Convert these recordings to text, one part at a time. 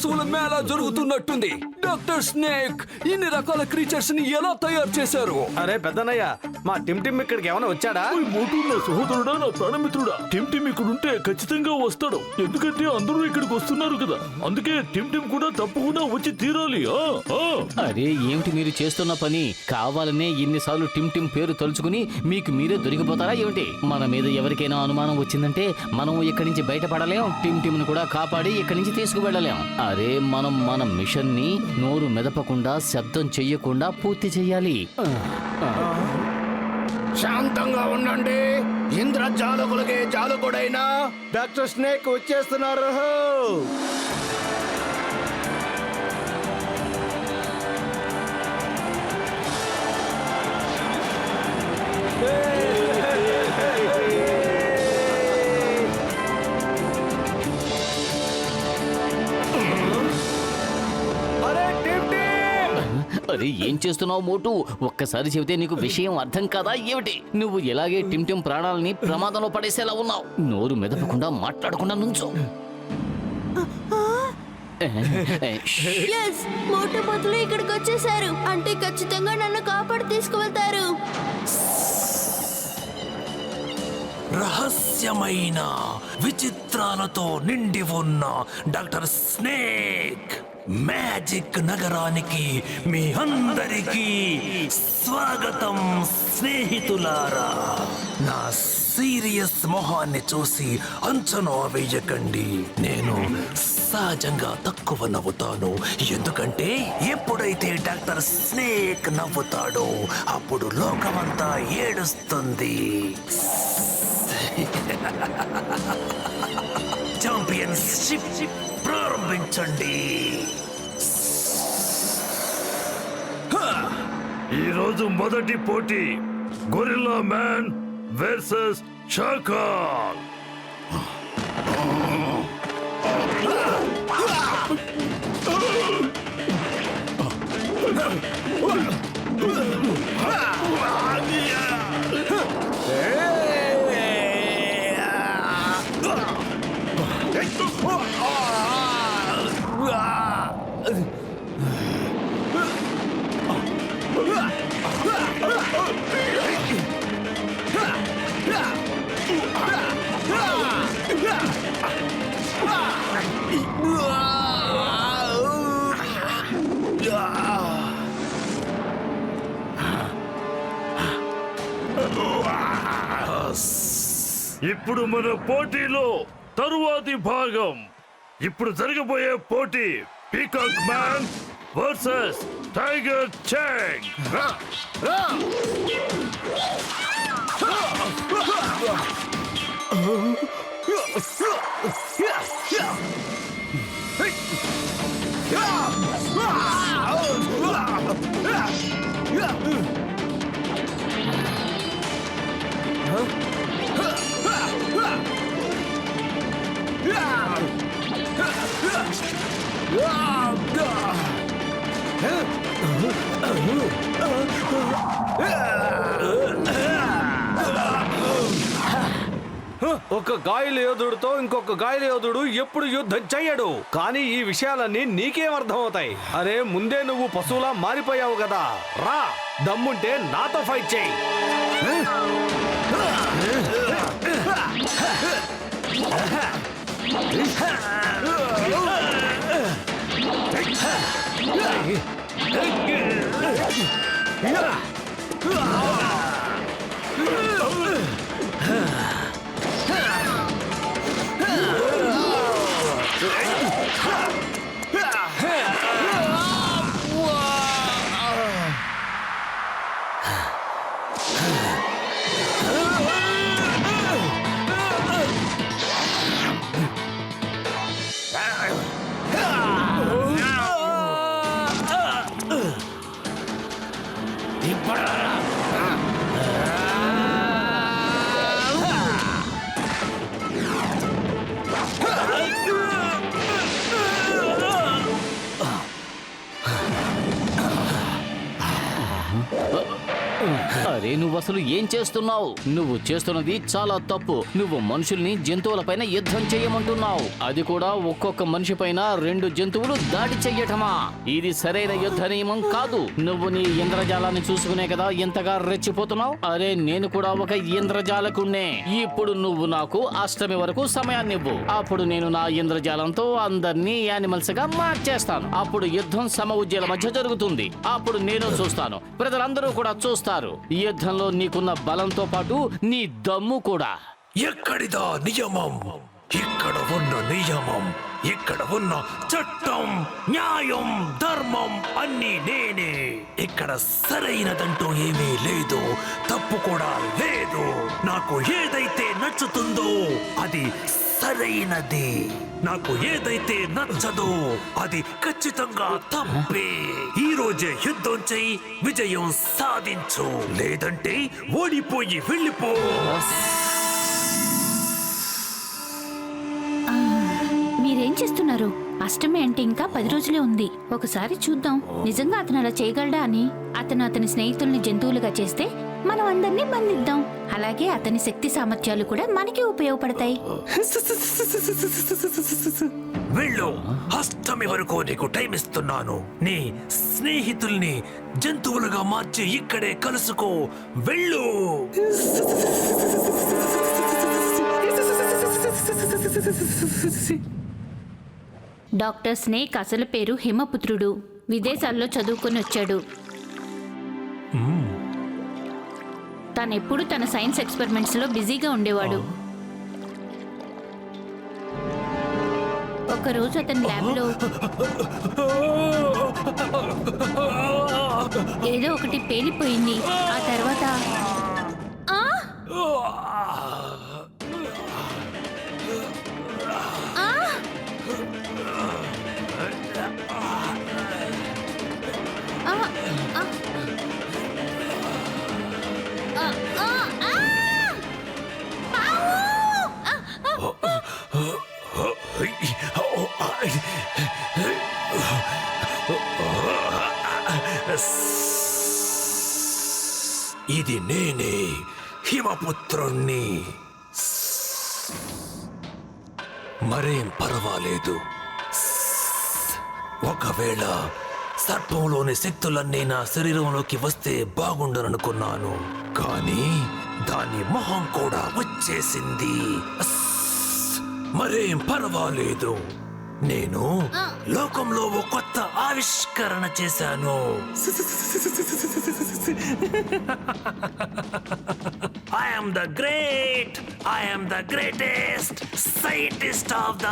పశువుల Mela జరుగుతున్నట్టుంది. Doctor snake ఇన్ని రకాల క్రీచర్స్ని ఎలా తయారు చేశారు? అరే పెద్దనయ్య మా టిమ్ టిమ్ ఇక్కడికి ఏమైనా వచ్చాడా? మోటు నా సహోదరుడా నా ప్రాణమిత్రుడా టిమ్ టిమ్ ఇక్కడ ఉంటే ఖచ్చితంగా వస్తాడు. ఎందుకంటే అందరూ ఇక్కడికి వస్తున్నారు కదా. అందుకే టిమ్ టిమ్ కూడా తప్పకుండా వచ్చి తీరాలి. ఆ ఆ. అరే ఏమిటి మీరు చేస్తున్న పని? కావాలనే ఎన్నిసార్లు టిమ్ టిమ్ పేరు తలుచుకుని మీకు మీరే దొరికిపోతారా ఏమిటి? మన మీద ఎవరికైనా అనుమానం వచ్చిందంటే మనం ఇక్కడి నుంచి బయటపడలేం. టిమ్ టిమ్ను కూడా కాపాడి ఇక్కడి నుంచి తీసుకువెళ్ళలేం. అరే మనం మన మిషన్ని నోరు మెదపకుండా శబ్దం చెయ్యకుండా పూర్తి చెయ్యాలి. శాంతంగా ఉండండి. ఇంద్రజాలకులకే జాలకుడైనా డాక్టర్ స్నేక్ వచ్చేస్తున్నారు. అరే ఏం చేస్తున్నావు మోటు? ఒక్కసారి చెబితే నీకు విషయం అర్థం కాదా? ఏమిటి? నువ్వు ఎలాగే టిమ్ టిమ్ ప్రాణాలని ప్రమాదంలో పడేసేలా ఉన్నావు. నోరు మెదపకుండా మాట్లాడకుండా నుంచో. మోటుపోతులు ఇక్కడికి వచ్చేసారు. అంటే ఖచ్చితంగా నన్ను కాపాడి తీసుకువెళ్తారు. రహస్యమైన విచిత్రాలతో నిండి ఉన్న డాక్టర్ స్నేక్. మ్యాజిక్ నగరానికి మీ అందరికీ స్వాగతం స్నేహితులారా. నా సీరియస్ మొహాన్ని చూసి అంచనా వేయకండి. నేను సహజంగా తక్కువ నవ్వుతాను. ఎందుకంటే ఎప్పుడైతే డాక్టర్ స్నేక్ నవ్వుతాడో అప్పుడు లోకమంతా ఏడుస్తుంది. ఛాంపియన్షిప్ ప్రారంభించండి. ఈరోజు మొదటి పోటీ గొరిల్లా మ్యాన్ వర్సెస్ షాకాల్ ఇప్పుడు మన పోటీలో తరువాతి భాగం. ఇప్పుడు జరగబోయే పోటీ Peacock Man versus Tiger Chang ఒక గాయల యోధుడితో ఇంకొక గాయలయోధుడు ఎప్పుడు యుద్ధం చెయ్యడు. కానీ ఈ విషయాలన్నీ నీకేం అర్థమవుతాయి? అరే ముందే నువ్వు పశువులా మారిపోయావు కదా. రా దమ్ముంటే నాతో ఫైట్ చేయి Ha! うわ இப்படலாம் అరే నువ్వు అసలు ఏం చేస్తున్నావు? నువ్వు చేస్తున్నది చాలా తప్పు. నువ్వు మనుషుల్ని జంతువులపైన యుద్ధం చేయమంటున్నావు. అది కూడా ఒక్కొక్క మనిషి పైన రెండు జంతువులు దాడి చెయ్యటమా? ఇది సరైన యుద్ధ నియమం కాదు. నువ్వు నీ ఇంద్రజాలాన్ని చూసుకునే కదా ఎంతగా రెచ్చిపోతున్నావు? అరే నేను కూడా ఒక ఇంద్రజాలకుణ్ణే. ఇప్పుడు నువ్వు నాకు అష్టమి వరకు సమయాన్ని ఇవ్వు అప్పుడు నేను నా ఇంద్రజాలంతో అందరినీ యానిమల్స్గా మార్చేస్తాను. అప్పుడు యుద్ధం సమ ఉజ్జల మధ్య జరుగుతుంది. అప్పుడు నేను చూస్తాను. ప్రజలందరూ కూడా చూస్తారు. ఈ యుద్ధంలో నీకున్న బలంతో పాటు నీ దమ్ము కూడా. ఎక్కడిదా నియమం? ఇక్కడ ఉన్న నియమం? ఇక్కడ ఉన్న చట్టం? న్యాయం? ధర్మం? అన్ని నేనే. ఇక్కడ సరైనదంటూ ఏమీ లేదు. తప్పు కూడా లేదు. నాకు ఏదైతే నచ్చుతుందో అది సరైనది నాకు ఏదైతే నచ్చదో అది ఖచ్చితంగా తప్పే. ఈ రోజే యుద్ధం చెయ్యి విజయం సాధించు. లేదంటే ఓడిపోయి వెళ్ళిపో. చేస్తున్నారు? అష్టమి అంటే ఇంకా పది రోజులే ఉంది. ఒకసారి చూద్దాం. నిజంగా అతను అలా చేయగలడా అని? అతను అతని స్నేహితుల్ని జంతువులుగా చేస్తే మనం అందరినీ బంధిద్దాం. అలాగే అతని శక్తి సామర్థ్యాలు కూడా మనకి ఉపయోగపడతాయి. వెళ్ళు. అష్టమి వరకు నీకు టైం ఇస్తున్నాను. నీ స్నేహితుల్ని జంతువులుగా మార్చి ఇక్కడే కలుసుకో. వెళ్ళు. డాక్టర్ స్నేక్ అసలు పేరు హిమపుత్రుడు. విదేశాల్లో చదువుకుని వచ్చాడు. తనెప్పుడు తన సైన్స్ ఎక్స్పెరిమెంట్స్లో బిజీగా ఉండేవాడు. ఒకరోజు అతని ల్యాబ్లో ఏదో ఒకటి పేలిపోయింది. ఆ తర్వాత ఇది నేనే హిమపుత్రుణ్ణి. మరేం పర్వాలేదు. ఒకవేళ సర్పంలోని శక్తులన్నీ నా శరీరంలోకి వస్తే బాగుండననుకున్నాను. కానీ దాని మొహం కూడా వచ్చేసింది! మరేం పర్వాలేదు. నేను లోకంలో ఓ కొత్త ఆవిష్కరణ చేశాను. I am the great I am the greatest scientist of the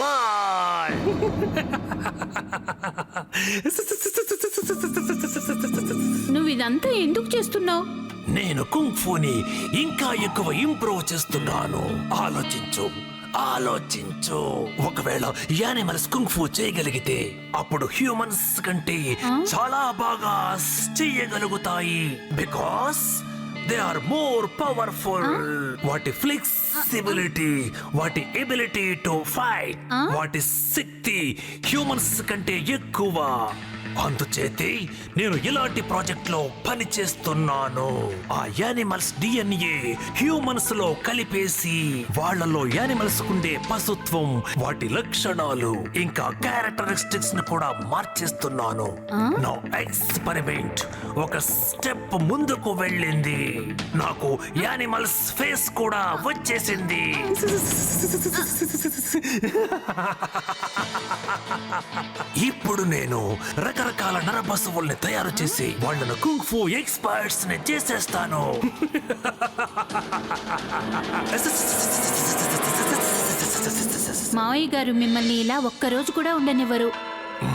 world నువ్వు ఇదంతా ఎందుకు చేస్తున్నావు? నేను కుంఫుని ఇంకా ఎక్కువ ఇంప్రూవ్ చేస్తున్నాను. ఆలోచించు. ఆలోచించు. ఒకవేళ యానిమల్స్ కుంఫు చేయగలిగితే అప్పుడు హ్యూమన్స్ కంటే చాలా బాగా చెయ్యగలుగుతాయి because they are more powerful వాటి ఫ్లెక్సిబిలిటీ వాటి ఎబిలిటీ టు ఫైట్ వాటి శక్తి హ్యూమన్స్ కంటే ఎక్కువ. అందుచేతే నేను ఇలాంటి ప్రాజెక్ట్లో పని చేస్తున్నాను. ఆ యానిమల్స్ డిఎన్ఏ హ్యూమన్స్లో కలిపేసి వాళ్ళలో యానిమల్స్ ఉండే పశుత్వం వాటి లక్షణాలు ఇంకా క్యారెక్టరిస్టిక్స్ని కూడా మార్చేస్తున్నాను. నా ఎక్స్పెరిమెంట్ ఒక స్టెప్ ముందుకు వెళ్ళింది. నాకు యానిమల్స్ ఫేస్ కూడా వచ్చేసింది. ఇప్పుడు నేను రకరకాల నరపశువుల్ని తయారు చేసి వాళ్ళను కుంఫు ఎక్స్పర్ట్స్ని చేసేస్తాను. మావయ్య గారు మిమ్మల్ని ఇలా ఒక్కరోజు కూడా ఉండనివ్వరు.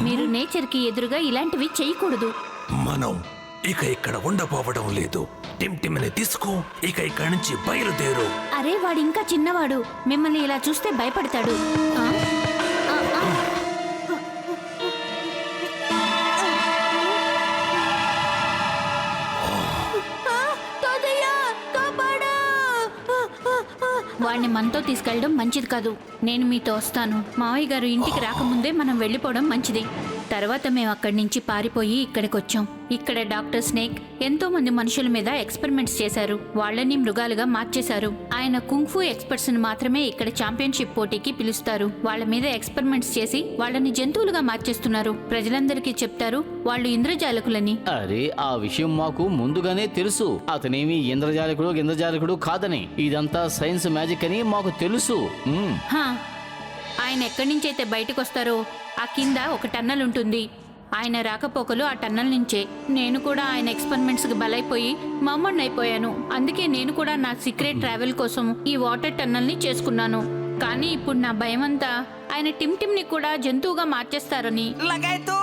మీరు నేచర్కి ఎదురుగా ఇలాంటివి చేయకూడదు. మనం ఇక ఇక్కడ ఉండపోవడం లేదు. టిమ్ టిమ్ని తీసుకో ఇక ఇక్కడి నుంచి బయలుదేరు. అరే వాడు ఇంకా చిన్నవాడు. మిమ్మల్ని ఇలా చూస్తే భయపడతాడు? ఆ, వాడిని మనతో తీసుకెళ్ళడం మంచిది కాదు. నేను మీతో వస్తాను. మావయ్య గారు ఇంటికి రాకముందే మనం వెళ్ళిపోవడం మంచిది. తర్వాత మేము అక్కడి నుంచి పారిపోయి ఇక్కడికి వచ్చాం ఇక్కడ డాక్టర్ స్నేక్ ఎంతో మంది మనుషుల మీద ఎక్స్పెరిమెంట్స్ చేశారు. వాళ్ళని మృగాలుగా మార్చేశారు. ఆయన కుంఫు ఎక్స్పర్ట్స్ని మాత్రమే ఇక్కడ ఛాంపియన్షిప్ పోటీకి పిలుస్తారు. వాళ్ళ మీద ఎక్స్పెరిమెంట్స్ చేసి వాళ్ళని జంతువులుగా మార్చేస్తున్నారు. ప్రజలందరికీ చెప్తారు వాళ్ళు ఇంద్రజాలకులని. అరే ఆ విషయం మాకు ముందుగానే తెలుసు. అతనేమి ఇంద్రజాలకుడు ఇంద్రజాలకుడు కాదని. ఇదంతా సైన్స్ మ్యాజిక్ అని మాకు తెలుసు. హా ఆయన ఎక్కడి నుంచి అయితే బయటకు వస్తారో ఆ కింద ఒక టన్నల్ ఉంటుంది. ఆయన రాకపోకలు ఆ టన్నల్ నుంచే. నేను కూడా ఆయన ఎక్స్పెరిమెంట్స్కి బలైపోయి మమ్మల్ని అయిపోయాను అందుకే నేను కూడా నా సీక్రెట్ ట్రావెల్ కోసం ఈ వాటర్ టన్నల్ని చేసుకున్నాను. కానీ ఇప్పుడు నా భయం అంతా ఆయన టిమ్ టిమ్ని కూడా జంతువుగా మార్చేస్తారని. లగైతూ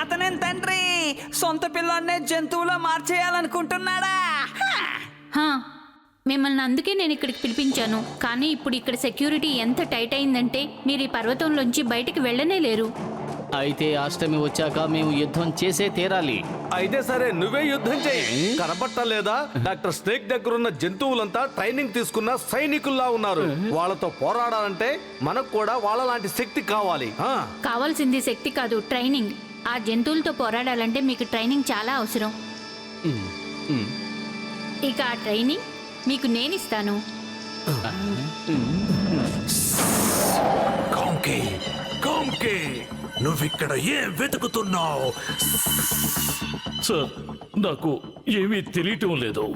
అతనేం తండ్రి? సొంత పిల్లాన్నే జంతువులో మార్చేయాలనుకుంటున్నాడా? హా! మిమ్మల్ని అందుకే నేను ఇక్కడికి పిలిపించాను. కానీ ఇప్పుడు ఇక్కడ సెక్యూరిటీ ఎంత టైట్ అయిందంటే మీరు ఈ పర్వతంలోంచి బయటికి వెళ్ళనే లేరు. అయితే అష్టమి వచ్చాక మేము యుద్ధం చేసే తీరాలి. అయితే సరే నువ్వే యుద్ధం చేయి. కనపట్టలేదా? డాక్టర్ స్నేక్ దగ్గర ఉన్న జంతువులంతా ట్రైనింగ్ తీసుకున్న సైనికుల్లా ఉన్నారు. వాళ్ళతో పోరాడాలంటే మనకు కూడా వాళ్ళ లాంటి శక్తి కావాలి. కావాల్సింది శక్తి కాదు ట్రైనింగ్. ఆ జంతువులతో పోరాడాలంటే మీకు ట్రైనింగ్ చాలా అవసరం. ఇక ఆ ట్రైనింగ్ మీకు నేనిస్తాను. కాంకే కాంకే నువ్విక్కడ ఏం వెతుకుతున్నావు? సార్ నాకు ఏమీ తెలియటం లేదు.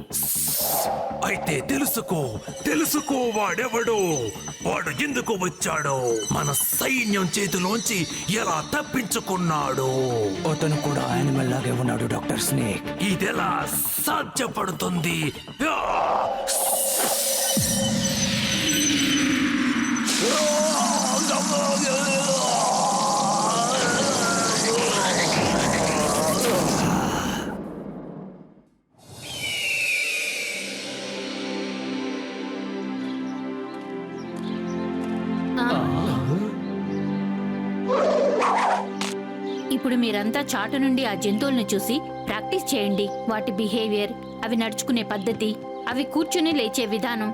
అయితే తెలుసుకో తెలుసుకో వాడెవడు. వాడు ఎందుకు వచ్చాడో మన సైన్యం చేతిలోంచి ఎలా తప్పించుకున్నాడు? అతను కూడా యానిమల్ లాగే ఉన్నాడు డాక్టర్ స్నేక్. ఇదెలా సాధ్యపడుతుంది? చాటు నుండి ఆ జంతువులను చూసి ప్రాక్టీస్ చేయండి. వాటి బిహేవియర్ అవి నడుచుకునే పద్ధతి అవి కూర్చుని లేచే విధానం.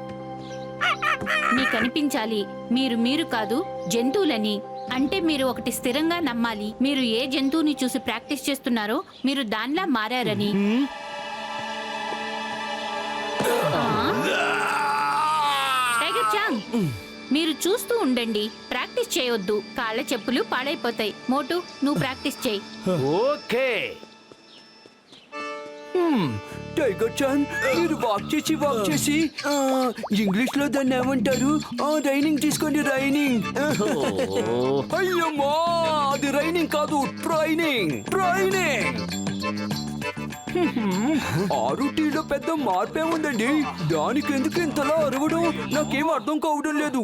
మీకు అనిపించాలి మీరు మీరు కాదు జంతువులని. అంటే మీరు ఒకటి స్థిరంగా నమ్మాలి. మీరు ఏ జంతువుని చూసి ప్రాక్టీస్ చేస్తున్నారో మీరు దానిలా మారారని? టైగర్ చాంగ్! మీరు చూస్తూ ఉండండి. ప్రాక్టీస్ చేయొద్దు. కాళ్ళ చెప్పులు పాడైపోతాయి. మోటు నువ్వు ప్రాక్టీస్ చేయి. ఓకే. టైగర్ చాన్ మీరు వాక్ చేసి వాక్ చేసి ఆ, ఇంగ్లీష్లో దాన్ని ఏమంటారు? ఆ, రైనింగ్ తీసుకోండి రైనింగ్. అయ్యమ్మా అది రైనింగ్ కాదు ట్రైనింగ్. ట్రైనింగ్. ఆరు టీలో పెద్ద మార్పే ఉందండి. దానికి ఎందుకు ఇంతలా అరవడం? నాకేం అర్థం కావడం లేదు.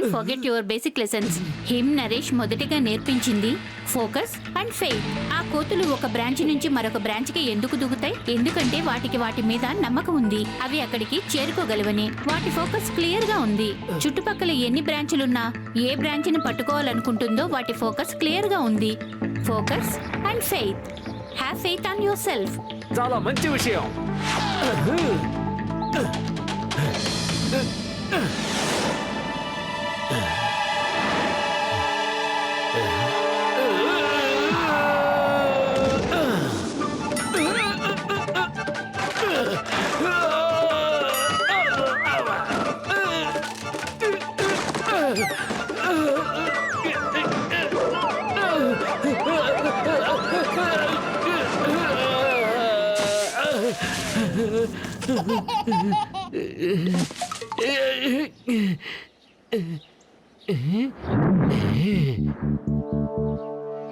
Don't forget your basic lessons. Him Naresh మొదటిగా నేర్పించింది ఫోకస్ అండ్ ఫెయిత్. ఆ కోతులు ఒక బ్రాంచ్ నుంచి మరొక బ్రాంచ్కి ఎందుకు దూకుతాయి ఎందుకంటే వాటికి వాటి మీద నమ్మకం ఉంది. అవి అక్కడికి చేరుకోగలవని. వాటి ఫోకస్ క్లియర్గా ఉంది. చుట్టుపక్కల ఎన్ని బ్రాంచులున్నా ఏ బ్రాంచ్ని పట్టుకోవాలనుకుంటుందో వాటి ఫోకస్ క్లియర్గా ఉంది. Focus and faith. Have faith on yourself చాలా మంచి విషయం.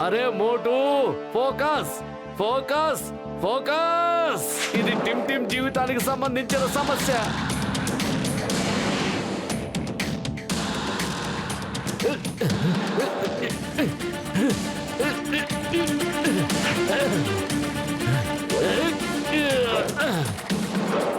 అరే మోటు ఫోకస్ ఫోకస్ ఫోకస్ ఇది టిమ్ టిమ్ జీవితానికి సంబంధించిన సమస్య. 으